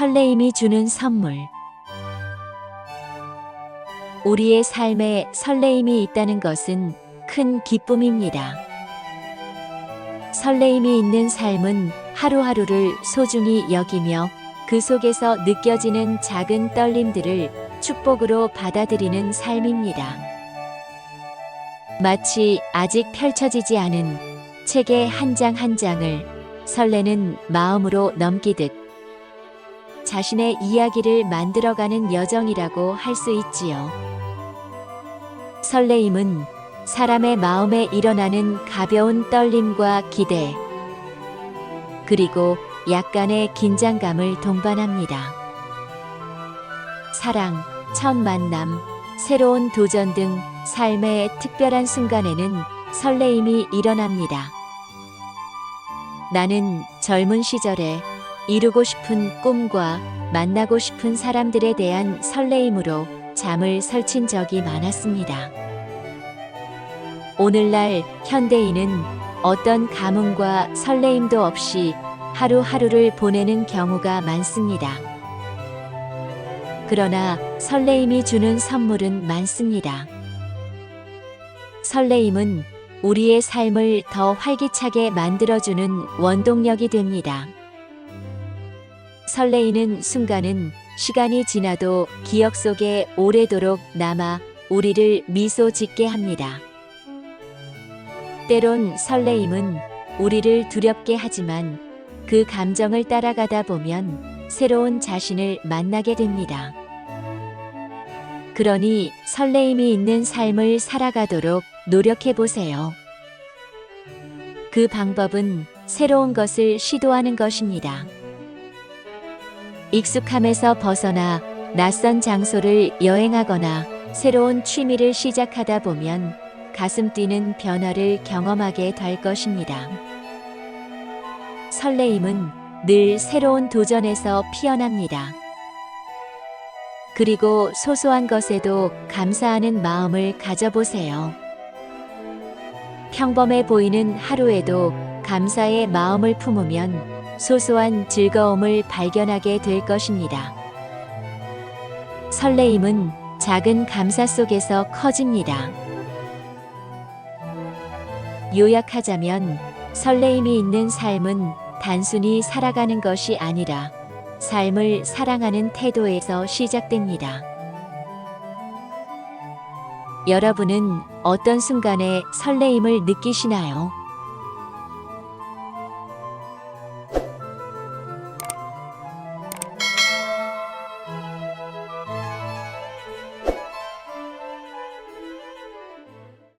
설레임이 주는 선물. 우리의 삶에 설레임이 있다는 것은 큰 기쁨입니다. 설레임이 있는 삶은 하루하루를 소중히 여기며 그 속에서 느껴지는 작은 떨림들을 축복으로 받아들이는 삶입니다. 마치 아직 펼쳐지지 않은 책의 한 장한 장을 설레는 마음으로 넘기듯 자신의 이야기를 만들어가는 여정이라고 할 수 있지요. 설레임은 사람의 마음에 일어나는 가벼운 떨림과 기대, 그리고 약간의 긴장감을 동반합니다. 사랑, 첫 만남, 새로운 도전 등 삶의 특별한 순간에는 설레임이 일어납니다. 나는 젊은 시절에 이루고 싶은 꿈과 만나고 싶은 사람들에 대한 설레임으로 잠을 설친 적이 많았습니다. 오늘날 현대인은 어떤 감흥과 설레임도 없이 하루하루를 보내는 경우가 많습니다. 그러나 설레임이 주는 선물은 많습니다. 설레임은 우리의 삶을 더 활기차게 만들어주는 원동력이 됩니다. 설레이는 순간은 시간이 지나도 기억 속에 오래도록 남아 우리를 미소 짓게 합니다. 때론 설레임은 우리를 두렵게 하지만 그 감정을 따라가다 보면 새로운 자신을 만나게 됩니다. 그러니 설레임이 있는 삶을 살아가도록 노력해 보세요. 그 방법은 새로운 것을 시도하는 것입니다. 익숙함에서 벗어나 낯선 장소를 여행하거나 새로운 취미를 시작하다 보면 가슴 뛰는 변화를 경험하게 될 것입니다. 설레임은 늘 새로운 도전에서 피어납니다. 그리고 소소한 것에도 감사하는 마음을 가져보세요. 평범해 보이는 하루에도 감사의 마음을 품으면 소소한 즐거움을 발견하게 될 것입니다. 설레임은 작은 감사 속에서 커집니다. 요약하자면 설레임이 있는 삶은 단순히 살아가는 것이 아니라 삶을 사랑하는 태도에서 시작됩니다. 여러분은 어떤 순간에 설레임을 느끼시나요?